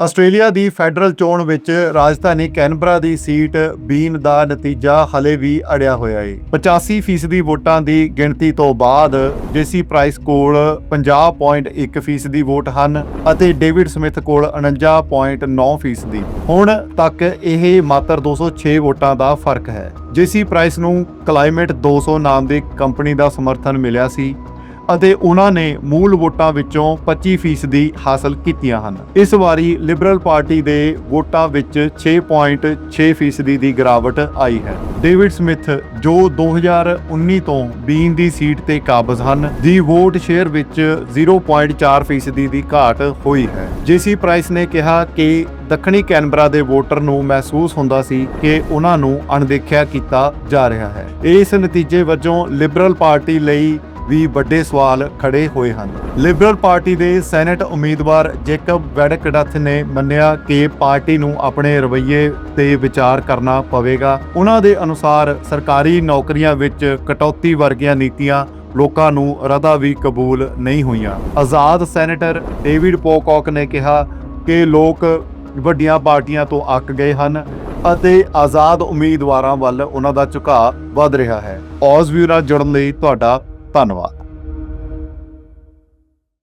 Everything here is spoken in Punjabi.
ਆਸਟ੍ਰੇਲੀਆ ਦੀ ਫੈਡਰਲ ਚੋਣ ਵਿੱਚ ਰਾਜਧਾਨੀ ਕੈਨਬਰਾ ਦੀ ਸੀਟ ਬੀਨ ਦਾ ਨਤੀਜਾ ਹਲੇ ਵੀ ਅੜਿਆ ਹੋਇਆ ਹੈ 85% ਵੋਟਾਂ ਦੀ ਗਿਣਤੀ ਤੋਂ ਬਾਅਦ ਜੇਸੀ ਪ੍ਰਾਈਸ ਕੋਲ 50.1% ਦੀ ਵੋਟ ਹਨ ਅਤੇ ਡੇਵਿਡ ਸਮਿਥ ਕੋਲ 49.9% ਹੁਣ ਤੱਕ ਇਹ ਮਾਤਰ 206 ਵੋਟਾਂ ਦਾ ਫ਼ਰਕ ਹੈ। ਜੇਸੀ ਪ੍ਰਾਈਸ ਨੂੰ ਕਲਾਈਮੇਟ 200 ਨਾਮ ਦੀ ਕੰਪਨੀ ਦਾ ਸਮਰਥਨ ਮਿਲਿਆ ਸੀ। ਅਤੇ ਉਹਨਾਂ ਨੇ ਮੂਲ ਵੋਟਾਂ ਵਿੱਚੋਂ 25% ਹਾਸਲ ਕੀਤੀਆਂ ਹਨ। ਇਸ ਵਾਰੀ ਲਿਬਰਲ ਪਾਰਟੀ ਦੇ ਵੋਟਾਂ ਵਿੱਚ 6.6% ਦੀ ਗਿਰਾਵਟ ਆਈ ਹੈ। ਡੇਵਿਡ ਸਮਿਥ ਜੋ 2019 ਤੋਂ ਬੀਨ ਦੀ ਸੀਟ ਤੇ ਕਾਬਜ਼ ਹਨ, ਦੀ ਵੋਟ ਸ਼ੇਅਰ ਵਿੱਚ 0.4% ਦੀ ਘਾਟ ਹੋਈ ਹੈ। ਜੇਸੀ ਪ੍ਰਾਈਸ ਨੇ ਕਿਹਾ ਕਿ ਦੱਖਣੀ ਕੈਨਬਰਾ ਦੇ ਵੋਟਰ ਨੂੰ ਮਹਿਸੂਸ ਹੁੰਦਾ ਸੀ ਕਿ ਉਹਨਾਂ ਨੂੰ ਅਣਦੇਖਿਆ ਕੀਤਾ ਜਾ ਰਿਹਾ ਹੈ। ਇਸ ਨਤੀਜੇ ਵਜੋਂ ਲਿਬਰਲ ਪਾਰਟੀ ਲਈ ਵੀ ਵੱਡੇ ਸਵਾਲ ਖੜੇ ਹੋਏ ਹਨ। ਲਿਬਰਲ ਪਾਰਟੀ ਦੇ ਸੈਨੇਟ ਉਮੀਦਵਾਰ ਜੇਕਬ ਵੈਡਕਡਥ ਨੇ ਮੰਨਿਆ ਕਿ ਪਾਰਟੀ ਨੂੰ ਆਪਣੇ ਰਵੱਈਏ ਤੇ ਵਿਚਾਰ ਕਰਨਾ ਪਵੇਗਾ। ਉਹਨਾਂ ਦੇ ਅਨੁਸਾਰ ਸਰਕਾਰੀ ਨੌਕਰੀਆਂ ਵਿੱਚ ਕਟੌਤੀ ਵਰਗੀਆਂ ਨੀਤੀਆਂ ਲੋਕਾਂ ਨੂੰ ਰਦਾ ਵੀ ਕਬੂਲ ਨਹੀਂ ਹੋਈਆਂ। ਆਜ਼ਾਦ ਸੈਨੇਟਰ ਡੇਵਿਡ ਪੋਕੌਕ ਨੇ ਕਿਹਾ ਕਿ ਲੋਕ ਵੱਡੀਆਂ ਪਾਰਟੀਆਂ ਤੋਂ ਅੱਕ ਗਏ ਹਨ ਅਤੇ ਆਜ਼ਾਦ ਉਮੀਦਵਾਰਾਂ ਵੱਲ ਉਹਨਾਂ ਦਾ ਝੁਕਾਅ ਵੱਧ ਰਿਹਾ ਹੈ। ਔਜ਼ ਵਿਊ ਨਾਲ ਜੁੜਨ ਲਈ ਤੁਹਾਡਾ ったのは